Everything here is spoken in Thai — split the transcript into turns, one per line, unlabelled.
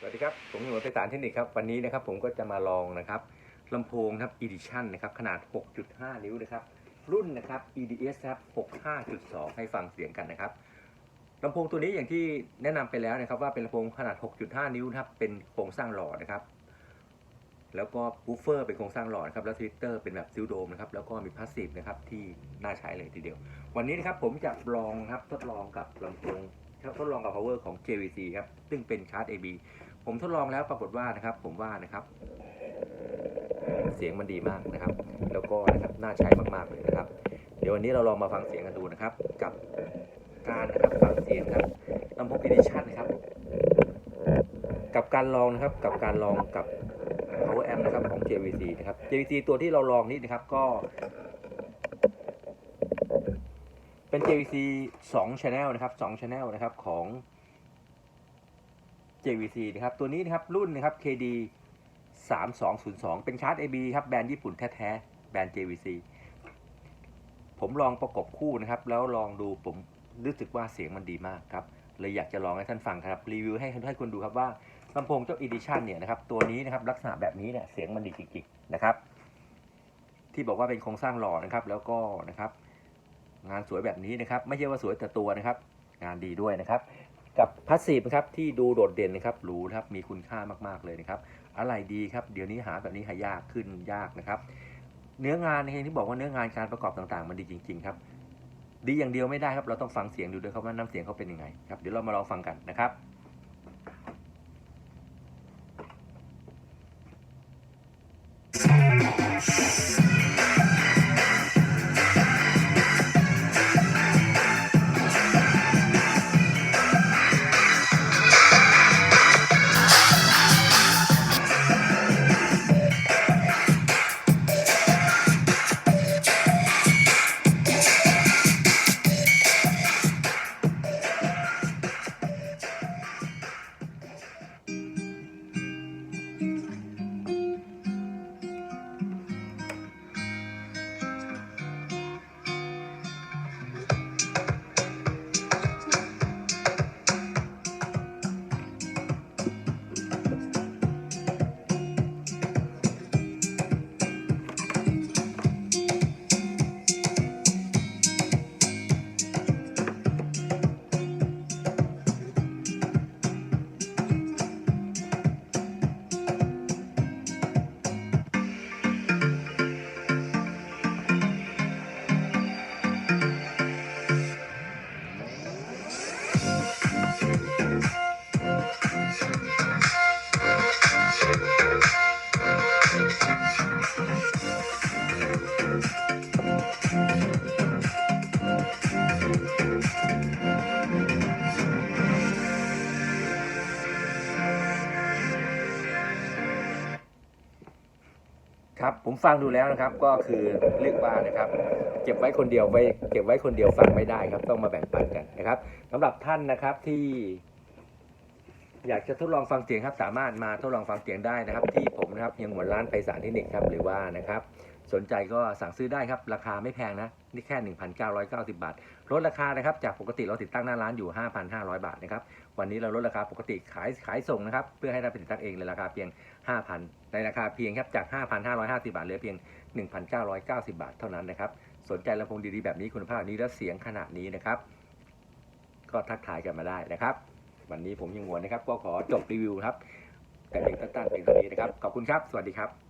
สวัสดีครับ ผมหน่วยไพศาลเทคนิคครับ วันนี้นะครับผมก็จะมาลองนะครับลำโพงนะครับ Edition นะครับ ขนาด 6.5 นิ้วนะครับ รุ่นนะครับ EDS ครับ 65.2 ให้ฟังเสียงกันนะครับลำโพงตัวนี้อย่างที่แนะนำไปแล้วนะครับ ว่าเป็นลำโพงขนาด 6.5 นิ้วนะครับ เป็นโครงสร้างหล่อนะครับ แล้วก็บูฟเฟอร์เป็นโครงสร้างหล่อนะครับ แล้วทวิตเตอร์เป็นแบบซิลโดมนะครับ แล้วก็มีพาสซีฟนะครับที่น่าใช้เลยทีเดียว วันนี้นะครับผมจะลองนะครับทดลองกับลำโพงทดลองกับ power ของ JVC ครับ ซึ่งเป็นชาร์จ AB ผมทดลองแล้วปรากฏว่านะครับ ผมว่านะครับ เสียงมันดีมากนะครับ แล้วก็นะครับน่าใช้มากๆเลยนะครับ เดี๋ยววันนี้เราลองมาฟังเสียงกันดูนะครับ กับการนะครับฟังเสียงครับลำโพง Edition นะครับ กับการลองนะครับ กับการลองกับ power amp นะครับของ JVC นะครับ JVC ตัวที่เราลองนี้นะครับก็ เป็น JVC 2 Channel นะครับ2 Channel นะครับของ JVC นะครับ ตัวนี้นะครับรุ่นนะครับ KD 3202 เป็นชาร์จ AB ครับแบรนด์ญี่ปุ่นแท้ๆ แบรนด์ JVC ผมลองประกบคู่นะครับ แล้วลองดูผมรู้สึกว่าเสียงมันดีมากครับ เลยอยากจะลองให้ท่านฟังครับ รีวิวให้ให้คนดูครับว่าลำโพงเจ้า Edition เนี่ยนะครับ ตัวนี้นะครับลักษณะแบบนี้เนี่ยเสียงมันดีจริงๆนะครับ ที่บอกว่าเป็นโครงสร้างหล่อนะครับ แล้วก็นะครับ งานสวยแบบนี้นะครับ ไม่ใช่ว่าสวยแต่ตัวนะครับ งานดีด้วยนะครับ กับพาสซีฟนะครับที่ดูโดดเด่นนะครับหรูนะครับมีคุณค่ามากๆเลยนะครับอะไรดีครับเดี๋ยวนี้หาแบบนี้หายากขึ้นยากนะครับ เนื้องานเองที่บอกว่าเนื้องานการประกอบต่างๆ มันดีจริง ๆ ครับ ดีอย่างเดียวไม่ได้ครับ เราต้องฟังเสียงดูด้วยครับว่าน้ำเสียงเขาเป็นยังไงครับเดี๋ยวเรามาลองฟังกันนะครับ ครับผมฟังดูแล้วนะครับก็คือเรียกว่านะครับเก็บไว้คนเดียวไว้เก็บไว้คนเดียวฟังไม่ได้ครับ ต้องมาแบ่งปันกันนะครับสำหรับท่านนะครับที่ อยากจะทดลองฟังเสียงครับสามารถมาทดลองฟังเสียงได้นะครับ ที่ผมนะครับยังหวนร้านไปสารเทคนิคครับหรือว่านะครับ สนใจก็สั่งซื้อได้ครับ ราคาไม่แพงนะ นี่แค่ 1,990 บาท ลดราคานะครับ จากปกติเราติดตั้งหน้าร้านอยู่ 5,500 บาทนะครับ วันนี้เราลดราคาปกติขายขายส่งนะครับ เพื่อให้เราไปติดตั้งเองในราคาเพียง 5,000 ในราคาเพียงครับจาก 5,550 บาทเหลือเพียง 1,990 บาทเท่านั้นนะครับ สนใจลำโพงดีๆแบบนี้คุณภาพนี้และเสียงขนาดนี้นะครับ ก็ทักทายกันมาได้นะครับ วันนี้ผมยังหวนนะครับ ก็ขอจบรีวิวครับ แต่เพียงสั้นๆเพียงเท่านี้นะครับ ขอบคุณครับ สวัสดีครับ